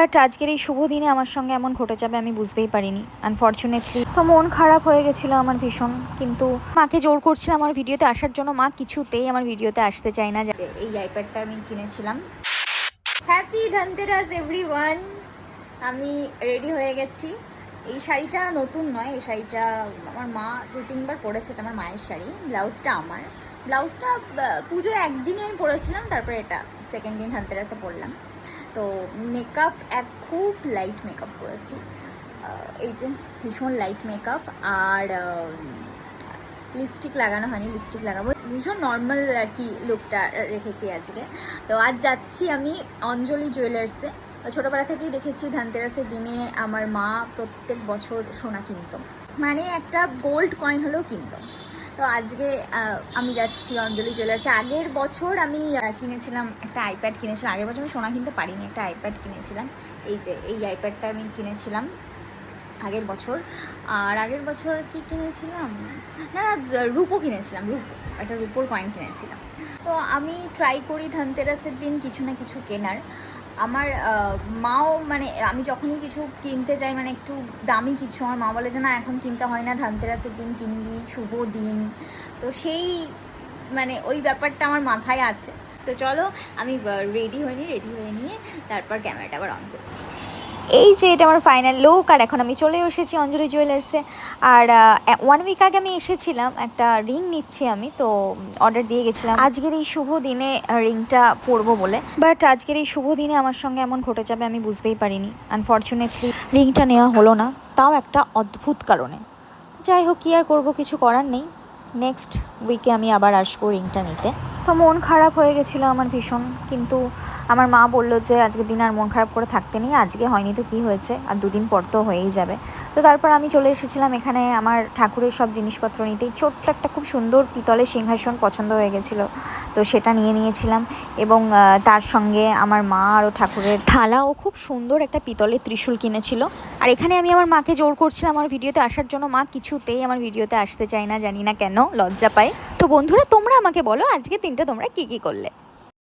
But আজকের এই শুভ দিনে আমার সঙ্গে এমন ঘটে যাবে আমি বুঝতেই পারিনি। আনফর্চুনেটলি তো মন খারাপ হয়ে গেছিল আমার ভীষণ, কিন্তু মাকে জোর করছিলাম আমার ভিডিওতে আসার জন্য। মা কিছুতেই আমার ভিডিওতে আসতে চায় না। এই আইপ্যাডটা আমি কিনেছিলাম। হ্যাপি ধনতেরাস এভরিওয়ান আমি রেডি হয়ে গেছি। এই শাড়িটা নতুন নয়, এই শাড়িটা আমার মা দু তিনবার পরেছে, এটা আমার মায়ের শাড়ি, ব্লাউজটা আমার। ব্লাউজটা পুজো একদিনই আমি পরেছিলাম, তারপরে এটা সেকেন্ড দিন ধনতেরাসে পরলাম। তো মেকআপ এক খুব লাইট মেকআপ করেছি। এই যে ভীষণ লাইট মেকআপ আর লিপস্টিক লাগানো হয়নি লিপস্টিক লাগাবো। ভীষণ নর্মাল আর কি লুকটা রেখেছি আজকে। তো আজ যাচ্ছি আমি অঞ্জলি জুয়েলার্সে ছোটোবেলা থেকেই দেখেছি ধনতেরাসের দিনে আমার মা প্রত্যেক বছর সোনা কিনতো। মানে একটা গোল্ড কয়েন হলেও কিনতো। তো আজকে আমি যাচ্ছি অঞ্জলি জুয়েলার্সে আগের বছর আমি কিনেছিলাম একটা আইপ্যাড কিনেছিলাম। আগের বছর আমি সোনা কিনতে পারিনি, একটা আইপ্যাড কিনেছিলাম। এই যে, এই আইপ্যাডটা আমি কিনেছিলাম আগের বছর। আর আগের বছর কি কিনেছিলাম? না না, রূপো কিনেছিলাম, রূপো। একটা রূপোর কয়েন কিনেছিলাম। তো আমি ট্রাই করি ধনতেরাসের দিন কিছু না কিছু কেনার। আমার মাও মানে আমি যখনই কিছু কিনতে যাই মানে একটু দামি কিছু, আমার মা বলে যে, না, এখন কিনতে হয় না, ধানতেরাসের দিন কিনবি, শুভ দিন। তো সেই মানে ওই ব্যাপারটা আমার মাথায় আছে। তো চলো, আমি রেডি হয়ে নিই রেডি হয়ে নিয়ে তারপর ক্যামেরাটা আবার অন করছি। এই যে এটা আমার ফাইনাল লুক আর এখন আমি চলে এসেছি অঞ্জলি জুয়েলার্সে আর ওয়ান উইক আগে আমি এসেছিলাম, একটা রিং নিচ্ছি আমি, তো অর্ডার দিয়ে গেছিলাম। আজকের এই শুভ দিনে রিংটা পরবো বলে। বাট আজকের এই শুভ দিনে আমার সঙ্গে এমন ঘটে যাবে আমি বুঝতেই পারিনি। আনফর্চুনেটলি রিংটা নেওয়া হলো না, তাও একটা অদ্ভুত কারণে। যাই হোক, কী আর করব, কিছু করার নেই। নেক্সট উইকে আমি আবার আসব রিংটা নিতে। তো মন খারাপ হয়ে গেছিল আমার ভীষণ, কিন্তু আমার মা বলল যে আজকের দিন আর মন খারাপ করে থাকতে নেই, আজকে হয়নি তো কী হয়েছে, আর দুদিন পর তো হয়েই যাবে। তো তারপর আমি চলে এসেছিলাম এখানে আমার ঠাকুরের সব জিনিসপত্র নিতেই ছোট্ট একটা খুব সুন্দর পিতলের সিংহাসন পছন্দ হয়ে গেছিল, তো সেটা নিয়ে নিয়েছিলাম। এবং তার সঙ্গে আমার মা আরও ঠাকুরের থালা ও খুব সুন্দর একটা পিতলের ত্রিশূল কিনেছিল। আর এখানে আমি আমার মাকে জোর করছিলাম আমার ভিডিওতে আসার জন্য। মা কিছুতেই আমার ভিডিওতে আসতে চায় না, জানি না কেন, লজ্জা পায়। তো বন্ধুরা, তোমরা আমাকে বলো, আজকে দিনটা তোমরা কি কি করলে?